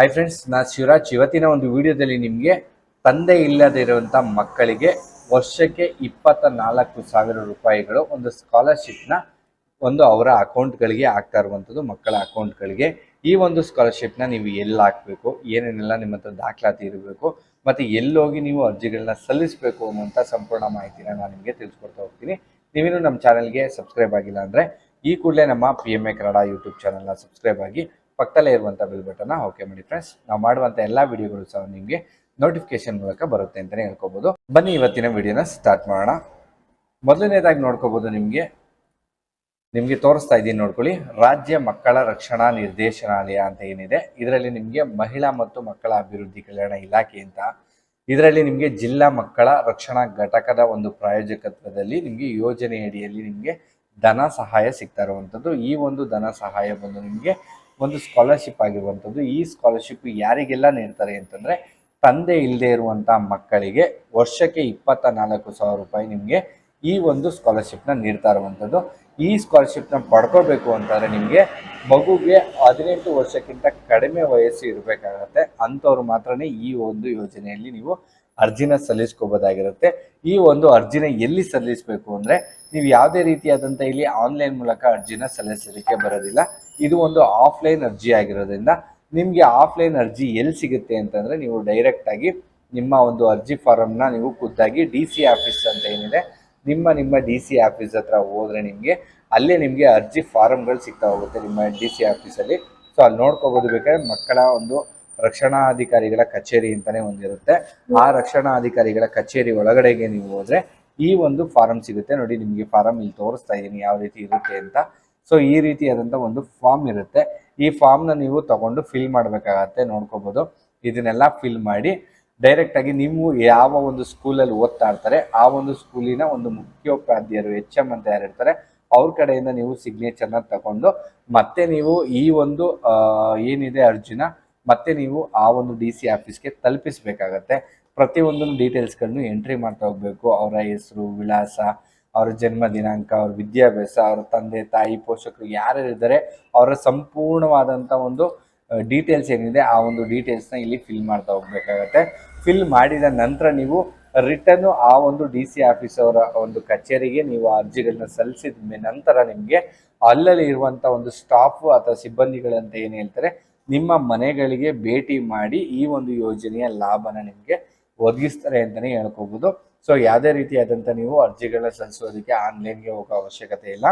Hi friends ನಾ ಶಿವರಾಜ್. ಇವತ್ತಿನ ಒಂದು ವಿಡಿಯೋದಲ್ಲಿ ನಿಮಗೆ ತಂದೆ ಇಲ್ಲದಿರುವಂಥ ಮಕ್ಕಳಿಗೆ ವರ್ಷಕ್ಕೆ ಇಪ್ಪತ್ತ ನಾಲ್ಕು ಸಾವಿರ ರೂಪಾಯಿಗಳು ಒಂದು ಸ್ಕಾಲರ್ಶಿಪ್ನ ಒಂದು ಅವರ ಅಕೌಂಟ್ಗಳಿಗೆ ಆಗ್ತಾ ಇರುವಂಥದ್ದು ಮಕ್ಕಳ ಅಕೌಂಟ್ಗಳಿಗೆ ಈ ಒಂದು ಸ್ಕಾಲರ್ಶಿಪ್ನ ನೀವು ಎಲ್ಲಿ ಹಾಕಬೇಕು, ಏನೇನೆಲ್ಲ ನಿಮ್ಮ ಹತ್ರ ದಾಖಲಾತಿ ಇರಬೇಕು, ಮತ್ತು ಎಲ್ಲೋಗಿ ನೀವು ಅರ್ಜಿಗಳನ್ನ ಸಲ್ಲಿಸಬೇಕು ಅನ್ನುವಂಥ ಸಂಪೂರ್ಣ ಮಾಹಿತಿನ ನಾನು ನಿಮಗೆ ತಿಳಿಸ್ಕೊಡ್ತಾ ಹೋಗ್ತೀನಿ. ನೀವೇನು ನಮ್ಮ ಚಾನಲ್ಗೆ ಸಬ್ಸ್ಕ್ರೈಬ್ ಆಗಿಲ್ಲ ಅಂದರೆ ಈ ಕೂಡಲೇ ನಮ್ಮ P M A Kannada YouTube ಚಾನಲ್ನ ಸಬ್ಸ್ಕ್ರೈಬ್ ಆಗಿ ಪಕ್ಕದಲ್ಲೇ ಇರುವಂಥ ಬೆಲ್ ಬಟನ್ನ ಓಕೆ ಮಾಡಿ ಫ್ರೆಂಡ್ಸ್ ನಾವು ಮಾಡುವಂಥ ಎಲ್ಲ ವಿಡಿಯೋಗಳು ಸಹ ನಿಮಗೆ ನೋಟಿಫಿಕೇಶನ್ ಮೂಲಕ ಬರುತ್ತೆ ಅಂತಲೇ ಹೇಳ್ಕೊಬೋದು. ಬನ್ನಿ ಇವತ್ತಿನ ವಿಡಿಯೋನ ಸ್ಟಾರ್ಟ್ ಮಾಡೋಣ. ಮೊದಲನೇದಾಗಿ ನೋಡ್ಕೋಬೋದು ನಿಮಗೆ. ನಿಮಗೆ ತೋರಿಸ್ತಾ ಇದ್ದೀನಿ ನೋಡ್ಕೊಳ್ಳಿ. ರಾಜ್ಯ ಮಕ್ಕಳ ರಕ್ಷಣಾ ನಿರ್ದೇಶನಾಲಯ ಅಂತ ಏನಿದೆ. ಇದರಲ್ಲಿ ನಿಮಗೆ ಮಹಿಳಾ ಮತ್ತು ಮಕ್ಕಳ ಅಭಿವೃದ್ಧಿ ಕಲ್ಯಾಣ ಇಲಾಖೆ ಅಂತ. ಇದರಲ್ಲಿ ನಿಮಗೆ ಜಿಲ್ಲಾ ಮಕ್ಕಳ ರಕ್ಷಣಾ ಘಟಕದ ಒಂದು ಪ್ರಾಯೋಜಕತ್ವದಲ್ಲಿ ನಿಮಗೆ ಯೋಜನೆ ಅಡಿಯಲ್ಲಿ ನಿಮಗೆ ಧನ ಸಹಾಯ ಸಿಗ್ತಾ ಇರುವಂಥದ್ದು ಈ ಒಂದು ಧನ ಸಹಾಯ ಬಂದು ನಿಮಗೆ ಒಂದು ಸ್ಕಾಲರ್ಶಿಪ್ ಆಗಿರುವಂಥದ್ದು. ಈ ಸ್ಕಾಲರ್ಶಿಪ್ ಯಾರಿಗೆಲ್ಲ ನೀಡ್ತಾರೆ ಅಂತಂದರೆ, ತಂದೆ ಇಲ್ಲದೆ ಇರುವಂಥ ಮಕ್ಕಳಿಗೆ ವರ್ಷಕ್ಕೆ ಇಪ್ಪತ್ತ ನಾಲ್ಕು ಸಾವಿರ ರೂಪಾಯಿ ನಿಮಗೆ ಈ ಒಂದು ಸ್ಕಾಲರ್ಶಿಪ್ನ ನೀಡ್ತಾ ಇರುವಂಥದ್ದು. ಈ ಸ್ಕಾಲರ್ಶಿಪ್ನ ಪಡ್ಕೋಬೇಕು ಅಂತಂದರೆ ನಿಮಗೆ ಮಗುಗೆ ಹದಿನೆಂಟು ವರ್ಷಕ್ಕಿಂತ ಕಡಿಮೆ ವಯಸ್ಸು ಇರಬೇಕಾಗತ್ತೆ. ಅಂಥವ್ರು ಮಾತ್ರನೇ ಈ ಒಂದು ಯೋಜನೆಯಲ್ಲಿ ನೀವು ಅರ್ಜಿನ ಸಲ್ಲಿಸ್ಕೋಬೋದಾಗಿರುತ್ತೆ. ಈ ಒಂದು ಅರ್ಜಿನ ಎಲ್ಲಿ ಸಲ್ಲಿಸಬೇಕು ಅಂದರೆ ನೀವು ಯಾವುದೇ ರೀತಿಯಾದಂಥ ಇಲ್ಲಿ ಆನ್ಲೈನ್ ಮೂಲಕ ಅರ್ಜಿನ ಸಲ್ಲಿಸಲಿಕ್ಕೆ ಬರೋದಿಲ್ಲ. ಇದು ಒಂದು ಆಫ್ಲೈನ್ ಅರ್ಜಿ ಆಗಿರೋದ್ರಿಂದ ನಿಮಗೆ ಆಫ್ಲೈನ್ ಅರ್ಜಿ ಎಲ್ಲಿ ಸಿಗುತ್ತೆ ಅಂತಂದರೆ ನೀವು ಡೈರೆಕ್ಟಾಗಿ ನಿಮ್ಮ ಒಂದು ಅರ್ಜಿ ಫಾರಮ್ನ ನೀವು ಖುದ್ದಾಗಿ ಡಿ ಸಿ ಆಫೀಸ್ ಅಂತ ಏನಿದೆ, ನಿಮ್ಮ ನಿಮ್ಮ ಡಿ ಸಿ ಆಫೀಸ್ ಹತ್ರ ಹೋದರೆ ನಿಮಗೆ ಅಲ್ಲೇ ನಿಮಗೆ ಅರ್ಜಿ ಫಾರಮ್ಗಳು ಸಿಗ್ತಾ ಹೋಗುತ್ತೆ ನಿಮ್ಮ ಡಿ ಸಿ ಆಫೀಸಲ್ಲಿ. ಸೊ, ಅಲ್ಲಿ ನೋಡ್ಕೋಬೋದು. ಬೇಕಾದ್ರೆ ಮಕ್ಕಳ ಒಂದು ರಕ್ಷಣಾಧಿಕಾರಿಗಳ ಕಚೇರಿ ಅಂತಲೇ ಒಂದಿರುತ್ತೆ ಆ ರಕ್ಷಣಾಧಿಕಾರಿಗಳ ಕಚೇರಿ ಒಳಗಡೆಗೆ ನೀವು ಹೋದ್ರೆ ಈ ಒಂದು ಫಾರಂ ಸಿಗುತ್ತೆ. ನೋಡಿ, ನಿಮಗೆ ಫಾರಂ ಇಲ್ಲಿ ತೋರಿಸ್ತಾ ಇದ್ದೀನಿ ಯಾವ ರೀತಿ ಇರುತ್ತೆ ಅಂತ. ಸೊ ಈ ರೀತಿಯಾದಂಥ ಒಂದು ಫಾರ್ಮ್ ಇರುತ್ತೆ. ಈ ಫಾರ್ಮ್ನ ನೀವು ತಗೊಂಡು ಫಿಲ್ ಮಾಡಬೇಕಾಗತ್ತೆ, ನೋಡ್ಕೋಬೋದು. ಇದನ್ನೆಲ್ಲ ಫಿಲ್ ಮಾಡಿ ಡೈರೆಕ್ಟಾಗಿ ನೀವು ಯಾವ ಒಂದು ಸ್ಕೂಲಲ್ಲಿ ಓದ್ತಾ ಇರ್ತಾರೆ ಆ ಒಂದು ಸ್ಕೂಲಿನ ಒಂದು ಮುಖ್ಯೋಪಾಧ್ಯಾಯರು ಎಚ್ ಎಂ ಅಂತ ಯಾರು ಇರ್ತಾರೆ, ಅವ್ರ ಕಡೆಯಿಂದ ನೀವು ಸಿಗ್ನೇಚರ್ನ ತಗೊಂಡು ಮತ್ತೆ ನೀವು ಈ ಒಂದು ಏನಿದೆ ಅರ್ಜಿನ ಮತ್ತೆ ನೀವು ಆ ಒಂದು ಡಿ ಸಿ ಆಫೀಸ್ಗೆ ತಲುಪಿಸಬೇಕಾಗತ್ತೆ. ಪ್ರತಿಯೊಂದು ಡೀಟೇಲ್ಸ್ಗಳನ್ನು ಎಂಟ್ರಿ ಮಾಡ್ತಾ ಹೋಗಬೇಕು. ಅವರ ಹೆಸರು, ವಿಳಾಸ, ಅವರ ಜನ್ಮ ದಿನಾಂಕ, ಅವ್ರ ವಿದ್ಯಾಭ್ಯಾಸ, ಅವ್ರ ತಂದೆ, ತಾಯಿ, ಪೋಷಕರು ಯಾರ್ಯಾರಿದ್ದಾರೆ ಅವರ ಸಂಪೂರ್ಣವಾದಂಥ ಒಂದು ಡೀಟೇಲ್ಸ್ ಏನಿದೆ ಆ ಒಂದು ಡೀಟೇಲ್ಸ್ನ ಇಲ್ಲಿ ಫಿಲ್ ಮಾಡ್ತಾ ಹೋಗಬೇಕಾಗತ್ತೆ. ಫಿಲ್ ಮಾಡಿದ ನಂತರ ನೀವು ರಿಟರ್ನು ಆ ಒಂದು ಡಿ ಸಿ ಆಫೀಸ್ ಅವರ ಒಂದು ಕಚೇರಿಗೆ ನೀವು ಅರ್ಜಿಗಳನ್ನ ಸಲ್ಲಿಸಿದ ನಂತರ ನಿಮಗೆ ಅಲ್ಲಲ್ಲಿ ಇರುವಂಥ ಒಂದು ಸ್ಟಾಫು ಅಥವಾ ಸಿಬ್ಬಂದಿಗಳಂತ ಏನು ಹೇಳ್ತಾರೆ ನಿಮ್ಮ ಮನೆಗಳಿಗೆ ಭೇಟಿ ಮಾಡಿ ಈ ಒಂದು ಯೋಜನೆಯ ಲಾಭನ ನಿಮಗೆ ಒದಗಿಸ್ತಾರೆ ಅಂತಲೇ ಹೇಳ್ಕೋಬಹುದು ಸೊ ಯಾವುದೇ ರೀತಿಯಾದಂಥ ನೀವು ಅರ್ಜಿಗಳನ್ನ ಸಲ್ಲಿಸೋದಕ್ಕೆ ಆನ್ಲೈನ್ಗೆ ಹೋಗೋ ಅವಶ್ಯಕತೆ ಇಲ್ಲ.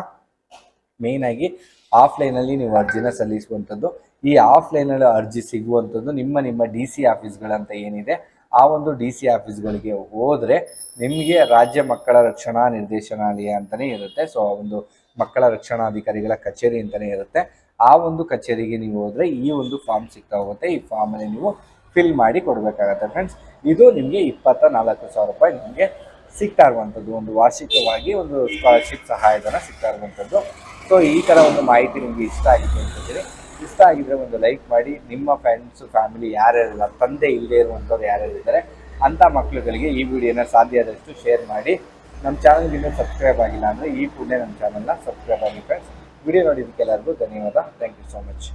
ಮೇಯ್ನಾಗಿ ಆಫ್ಲೈನಲ್ಲಿ ನೀವು ಅರ್ಜಿನ ಸಲ್ಲಿಸುವಂಥದ್ದು. ಈ ಆಫ್ಲೈನಲ್ಲಿ ಅರ್ಜಿ ಸಿಗುವಂಥದ್ದು ನಿಮ್ಮ ನಿಮ್ಮ ಡಿ ಸಿ ಆಫೀಸ್ಗಳಂತ ಏನಿದೆ, ಆ ಒಂದು ಡಿ ಸಿ ಆಫೀಸ್ಗಳಿಗೆ ಹೋದರೆ ನಿಮಗೆ ರಾಜ್ಯ ಮಕ್ಕಳ ರಕ್ಷಣಾ ನಿರ್ದೇಶನಾಲಯ ಅಂತಲೇ ಇರುತ್ತೆ. ಸೊ ಆ ಒಂದು ಮಕ್ಕಳ ರಕ್ಷಣಾಧಿಕಾರಿಗಳ ಕಚೇರಿ ಅಂತಲೇ ಇರುತ್ತೆ. ಆ ಒಂದು ಕಚೇರಿಗೆ ನೀವು ಹೋದರೆ ಈ ಒಂದು ಫಾರ್ಮ್ ಸಿಗ್ತಾ ಹೋಗುತ್ತೆ. ಈ ಫಾರ್ಮಲ್ಲಿ ನೀವು ಫಿಲ್ ಮಾಡಿ ಕೊಡಬೇಕಾಗತ್ತೆ ಫ್ರೆಂಡ್ಸ್ ಇದು ನಿಮಗೆ ಇಪ್ಪತ್ತ ನಾಲ್ಕು ಸಾವಿರ ರೂಪಾಯಿ ನಿಮಗೆ ಸಿಗ್ತಾ ಇರುವಂಥದ್ದು. ಒಂದು ವಾರ್ಷಿಕವಾಗಿ ಒಂದು ಸ್ಕಾಲರ್ಶಿಪ್ ಸಹಾಯಧನ ಸಿಗ್ತಾ ಇರುವಂಥದ್ದು. ಸೊ ಈ ಥರ ಒಂದು ಮಾಹಿತಿ ನಿಮಗೆ ಇಷ್ಟ ಆಗಿದೆ ಅಂತಿದ್ದೀರಿ ಇಷ್ಟ ಆಗಿದ್ರೆ ಒಂದು ಲೈಕ್ ಮಾಡಿ. ನಿಮ್ಮ ಫ್ರೆಂಡ್ಸು ಫ್ಯಾಮಿಲಿ ಯಾರ್ಯಾರಿಲ್ಲ, ತಂದೆ ಇಲ್ಲದೆ ಇರುವಂಥವ್ರು ಯಾರ್ಯಾರಿದ್ದಾರೆ, ಅಂಥ ಮಕ್ಕಳುಗಳಿಗೆ ಈ ವಿಡಿಯೋನ ಸಾಧ್ಯ ಆದಷ್ಟು ಶೇರ್ ಮಾಡಿ. ನಮ್ಮ ಚಾನಲ್ಗೆ ಇನ್ನೂ ಸಬ್ಸ್ಕ್ರೈಬ್ ಆಗಿಲ್ಲ ಅಂದರೆ ಈ ಕೂಡಲೇ ನಮ್ಮ ಚಾನಲ್ನ ಸಬ್ಸ್ಕ್ರೈಬ್ ಆಗಿ ಫ್ರೆಂಡ್ಸ್ ವಿಡಿಯೋ ನೋಡಿದ್ದಕ್ಕೆಲ್ಲರಿಗೂ ಧನ್ಯವಾದ. Thank you so much